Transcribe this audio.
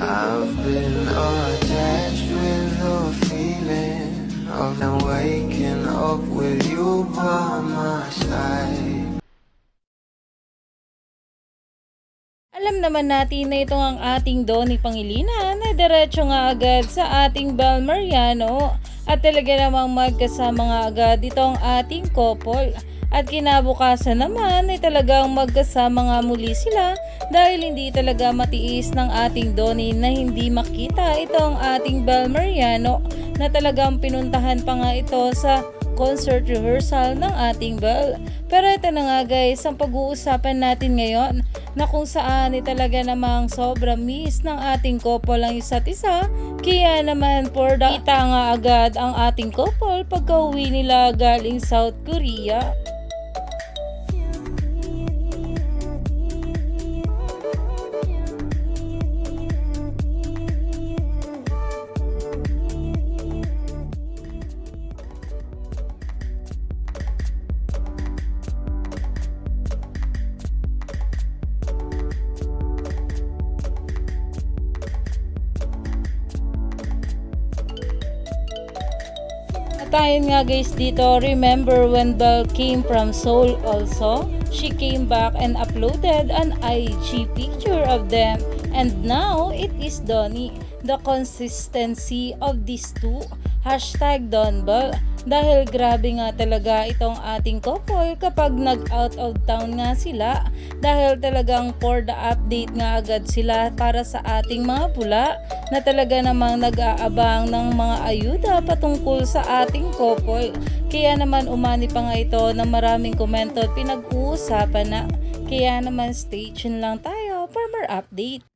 I've been attached with the feeling of now waking up with you by my side. Alam naman natin na ito ang ating Donny Pangilinan na diretso nga agad sa ating Bel Mariano at talaga namang magkasama nga agad itong ating couple. At kinabukasan naman ay talagang magkasama nga muli sila dahil hindi talaga matiis ng ating Donny na hindi makita itong ating Bel Mariano na talagang pinuntahan pa nga ito sa concert rehearsal ng ating Bell. Pero ito na nga guys, ang pag-uusapan natin ngayon na kung saan ay talaga namang sobra miss ng ating couple ang isa't isa. Kaya naman for the kita nga agad ang ating couple pagka uwi nila galing South Korea. At ayun nga guys dito, remember when Belle came from Seoul also? She came back and uploaded an IG picture of them. And now, it is Donnie. The consistency of these two. Hashtag Donbell. Dahil grabe nga talaga itong ating couple kapag nag-out of town nga sila. Dahil talagang for the update nga agad sila para sa ating mga pula na talaga namang nag-aabang ng mga ayuda patungkol sa ating couple. Kaya naman umani pa nga ito ng maraming komento at pinag-uusapan na. Kaya naman stay tuned lang tayo for more update.